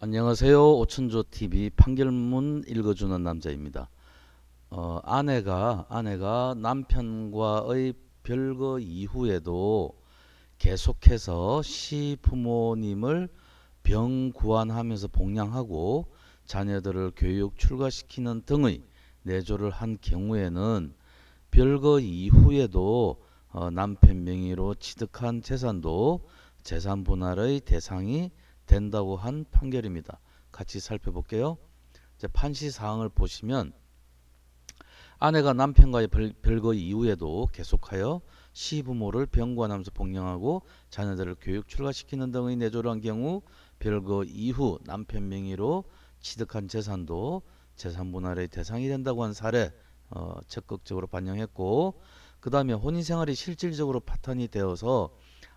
안녕하세요. 오천조 TV 판결문 읽어주는 남자입니다. 어, 아내가 아내가 남편과의 별거 이후에도 계속해서 시 부모님을 병 구안하면서 복양하고 자녀들을 교육 출가시키는 등의 내조를 한 경우에는 별거 이후에도 어, 남편 명의로 취득한 재산도 재산 분할의 대상이 된다고 한 판결입니다. 같이 살펴볼게요. 이제 판시 사항을 보시면 아내가 남편과의 별, 별거 이후에도 계속하여 시부모를 병관하면서 복양하고 자녀들을 교육 출가시키는 등의 내조를 한 경우 별거 이후 남편 명의로 취득한 재산도 재산 분할의 대상이 된다고 한 사례 어, 적극적으로 반영했고 그 다음에 혼인생활이 실질적으로 파탄이 되어서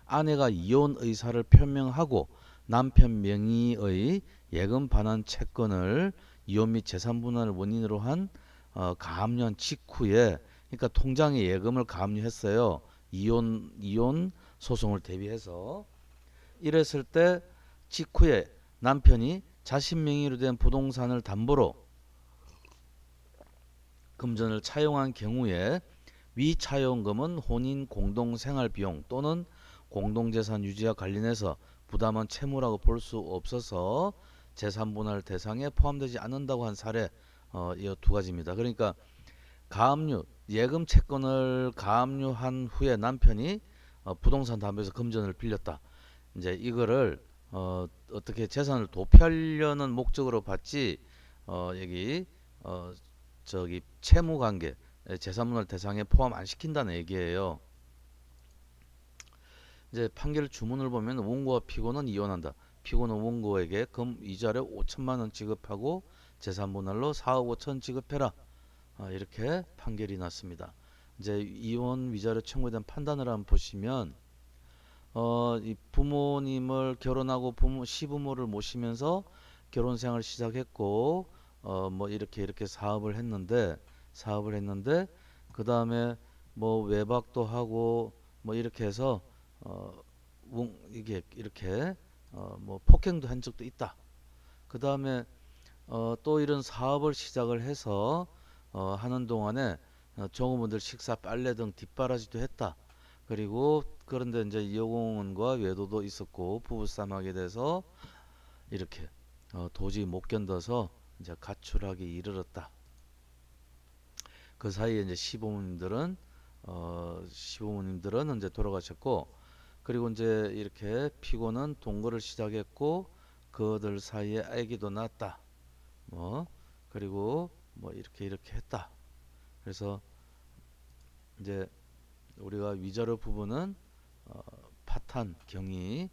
아내가 이혼 의사를 표명하고 남편 명의의 예금 반환 채권을 이혼 및 재산 분할을 원인으로 한 어, 가압류한 직후에 그러니까 통장에 예금을 가압류했어요. 이혼 이혼 소송을 대비해서 이랬을 때 직후에 남편이 자신 명의로 된 부동산을 담보로 금전을 차용한 경우에 위 차용금은 혼인 공동 생활 비용 또는 공동재산 유지와 관련해서 부담한 채무라고 볼 수 없어서 재산 분할 대상에 포함되지 않는다고 한 사례 어, 이두 가지입니다. 그러니까 가압류 예금 채권을 가압류한 후에 남편이 어, 부동산 담보에서 금전을 빌렸다. 이제 이거를 어, 어떻게 재산을 도피하려는 목적으로 봤지 어, 여기 어, 저기 채무 관계 재산 분할 대상에 포함 안 시킨다는 얘기예요. 이제 판결 주문을 보면 원고와 피고는 이혼한다. 피고는 원고에게 금 이자료 5천만 원 지급하고 재산 분할로 4억 5천 지급해라. 아, 이렇게 판결이 났습니다. 이제 이혼 위자료 청구에 대한 판단을 한번 보시면 어, 이 부모님을 결혼하고 부모 시부모를 모시면서 결혼 생활을 시작했고 어, 뭐 이렇게 이렇게 사업을 했는데 사업을 했는데 그 다음에 뭐 외박도 하고 뭐 이렇게 해서 어, 웅, 이게 이렇게 어, 뭐 폭행도 한 적도 있다. 그 다음에 어, 또 이런 사업을 시작을 해서 어, 하는 동안에 어, 종업원들 식사, 빨래 등 뒷바라지도 했다. 그리고 그런데 이제 여공원과 외도도 있었고 부부싸움하게 돼서 이렇게 어, 도저히 못 견뎌서 이제 가출하기 이르렀다. 그 사이에 이제 시부모님들은 어, 시부모님들은 이제 돌아가셨고 그리고 이제 이렇게 피고는 동거를 시작했고 그들 사이에 아기도 낳았다. 뭐 그리고 뭐 이렇게 이렇게 했다. 그래서 이제 우리가 위자료 부분은 어, 파탄, 경위,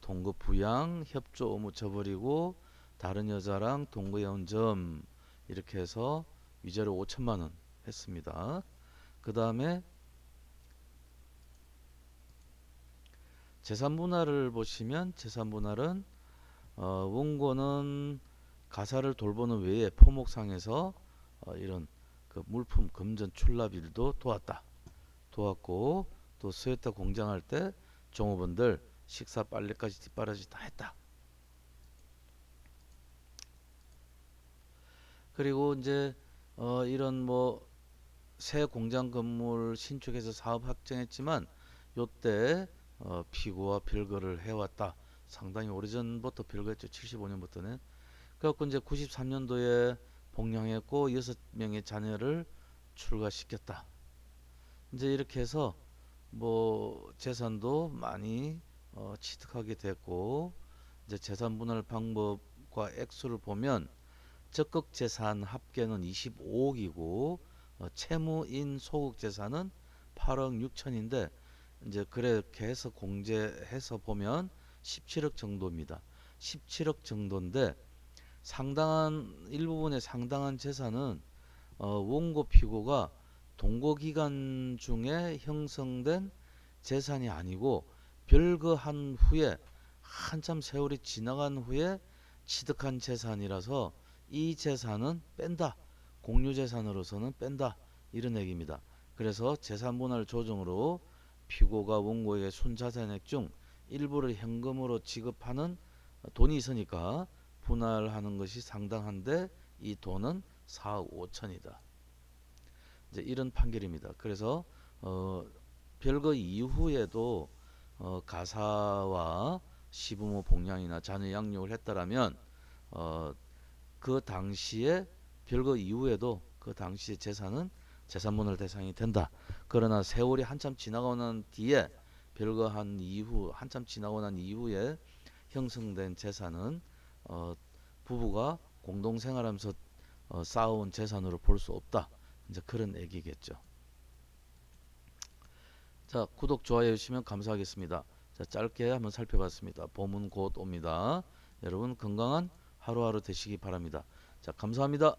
동거 부양, 협조 의무 저버리고 다른 여자랑 동거해온 점 이렇게 해서 위자료 5천만 원 했습니다. 그 다음에 재산 분할을 보시면 재산 분할은 어, 원고는 가사를 돌보는 외에 포목상에서 어, 이런 그 물품 금전 출납일도 도왔다. 도왔고 또 스웨터 공장할 때 종업원들 식사 빨래까지 뒷바라지 다 했다. 그리고 이제 어, 이런 뭐 새 공장 건물 신축해서 사업 확정했지만 요때 어, 피고와 별거를 해왔다. 상당히 오래전부터 별거했죠. 75년부터는. 그래갖고 이제 93년도에 복양했고 6명의 자녀를 출가시켰다. 이제 이렇게 해서 뭐 재산도 많이 어, 취득하게 됐고 이제 재산 분할 방법과 액수를 보면 적극 재산 합계는 25억이고 어, 채무인 소극 재산은 8억 6천인데 이제 그렇게 해서 공제해서 보면 17억 정도입니다. 17억 정도인데 상당한 일부분의 상당한 재산은 어, 원고 피고가 동거 기간 중에 형성된 재산이 아니고 별거한 후에 한참 세월이 지나간 후에 취득한 재산이라서 이 재산은 뺀다. 공유 재산으로서는 뺀다. 이런 얘기입니다. 그래서 재산 분할 조정으로 피고가 원고에게 순자산액 중 일부를 현금으로 지급하는 돈이 있으니까 분할하는 것이 상당한데 이 돈은 4억 5천이다. 이제 이런 판결입니다. 그래서 어, 별거 이후에도 어, 가사와 시부모 봉양이나 자녀 양육을 했다라면 어, 그 당시에 별거 이후에도 그 당시의 재산은 재산분할 대상이 된다. 그러나 세월이 한참 지나고 난 뒤에 별거 한 이후 한참 지나고 난 이후에 형성된 재산은 어, 부부가 공동 생활하면서 어, 쌓아온 재산으로 볼 수 없다. 이제 그런 얘기겠죠. 자, 구독, 좋아요 해주시면 감사하겠습니다. 자, 짧게 한번 살펴봤습니다. 봄은 곧 옵니다. 여러분 건강한 하루하루 되시기 바랍니다. 자, 감사합니다.